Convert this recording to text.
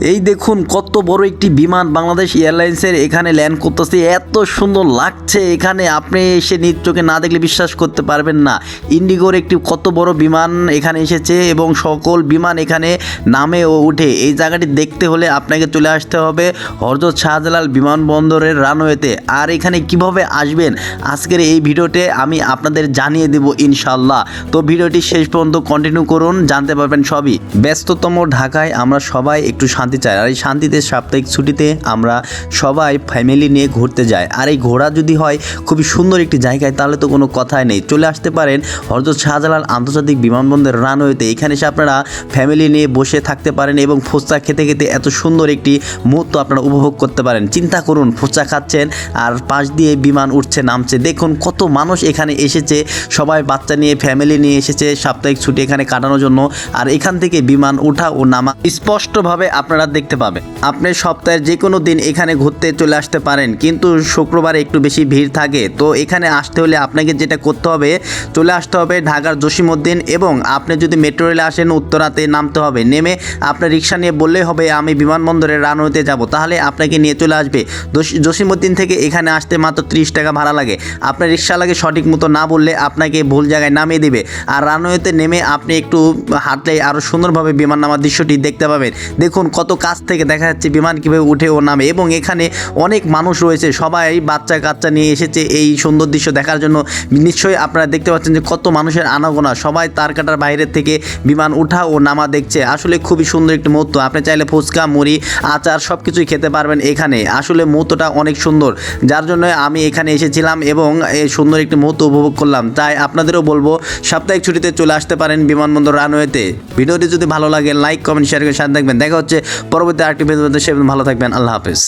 এই দেখুন কত বড় একটি বিমান বাংলাদেশ এয়ারলাইন্সের এখানে ল্যান্ড করতেছে। এত সুন্দর লাগছে এখানে। আপনি এসে চোখে না দেখলে বিশ্বাস করতে পারবেন না। ইন্ডিগোর একটি কত বড় বিমান এখানে এসেছে এবং সকল বিমান এখানে নামে ও উঠে। এই জায়গাটি দেখতে হলে আপনাকে চলে আসতে হবে হরজত শাহজালাল বিমানবন্দরের রানওয়েতে। আর এখানে কীভাবে আসবেন? আজকের এই ভিডিওতে আমি আপনাদের জানিয়ে দেব ইনশাল্লাহ তো ভিডিওটি শেষ পর্যন্ত কন্টিনিউ করুন, জানতে পারবেন সবই। ব্যস্ততম ঢাকায় আমরা সবাই একটু শান্তি চাই আর এই শান্তিতে সাপ্তাহিক ছুটিতে আমরা সবাই ফ্যামিলি নিয়ে ঘুরতে যাই। আর এই ঘোরা যদি হয় খুবই সুন্দর একটি জায়গায়, তাহলে তো কোনো কথাই নেই। চলে আসতে পারেন হরজত শাহজালাল আন্তর্জাতিক বিমানবন্দর রানওয়েতে। এখানে এসে আপনারা ফ্যামিলি নিয়ে বসে থাকতে পারেন এবং ফুচকা খেতে খেতে এত সুন্দর একটি মুহূর্ত আপনারা উপভোগ করতে পারেন। চিন্তা করুন, ফুচকা খাচ্ছেন আর পাশ দিয়ে বিমান উঠছে, নামছে। দেখুন কত মানুষ এখানে এসেছে। সবাই বাচ্চা নিয়ে ফ্যামিলি নিয়ে এসেছে সাপ্তাহিক ছুটি এখানে কাটানোর জন্য। আর এখান থেকে বিমান ওঠা ও নামা স্পষ্টভাবে আপনারা দেখতে পাবেন। আপনি সপ্তাহের যে কোনো দিন এখানে ঘুরতে চলে আসতে পারেন, কিন্তু শুক্রবারে একটু বেশি ভিড় থাকে। তো এখানে আসতে হলে আপনাকে যেটা করতে হবে, চলে আসতে হবে ঢাকার জসিমউদ্দিন এবং আপনি যদি মেট্রো রেলে আসেন, উত্তরাতে নামতে হবে। নেমে আপনার রিক্সা নিয়ে বললেই হবে, আমি বিমানবন্দরের রানওয়েতে যাব। তাহলে আপনাকে নিয়ে চলে আসবে। জসি- জসিমউদ্দিন থেকে এখানে আসতে মাত্র ত্রিশ টাকা ভাড়া লাগে। আপনার রিক্সা লাগে সঠিক মতো না বললে আপনাকে ভুল জায়গায় নামিয়ে দেবে। আর রানওয়েতে নেমে আপনি একটু হাঁটলে আরও সুন্দরভাবে বিমান নামার দৃশ্যটি দেখতে পাবেন। দেখুন কত কাছ থেকে দেখা যাচ্ছে বিমান কীভাবে উঠে ও নামে এবং এখানে অনেক মানুষ রয়েছে। সবাই বাচ্চা কাচ্চা নিয়ে এসেছে এই সুন্দর দৃশ্য দেখার জন্য। নিশ্চয়ই আপনারা দেখতে পাচ্ছেন যে কত মানুষের আনাগোনা। সবাই তার কাটার বাইরের থেকে বিমান উঠা ও নামা দেখছে। আসলে খুবই সুন্দর একটি মুহূর্ত। আপনি চাইলে ফুচকা, মুড়ি, আচার সব কিছুই খেতে পারবেন এখানে। আসলে মুহূর্তটা অনেক সুন্দর। যার জন্য আমি এখানে এসেছিলাম এবং এই সুন্দর একটি মুহূর্ত উপভোগ করলাম। তাই আপনাদেরও বলব, সাপ্তাহিক ছুটিতে চলে আসতে পারেন বিমানবন্দর রানওয়েতে। ভিডিওটি যদি ভালো লাগে, লাইক, কমেন্ট, শেয়ার করে সাথে থাকবেন। দেখা হচ্ছে পরবর্তী আরেকটি ভিডিওতে সে ভালো থাকবেন আল্লাহ হাফেজ।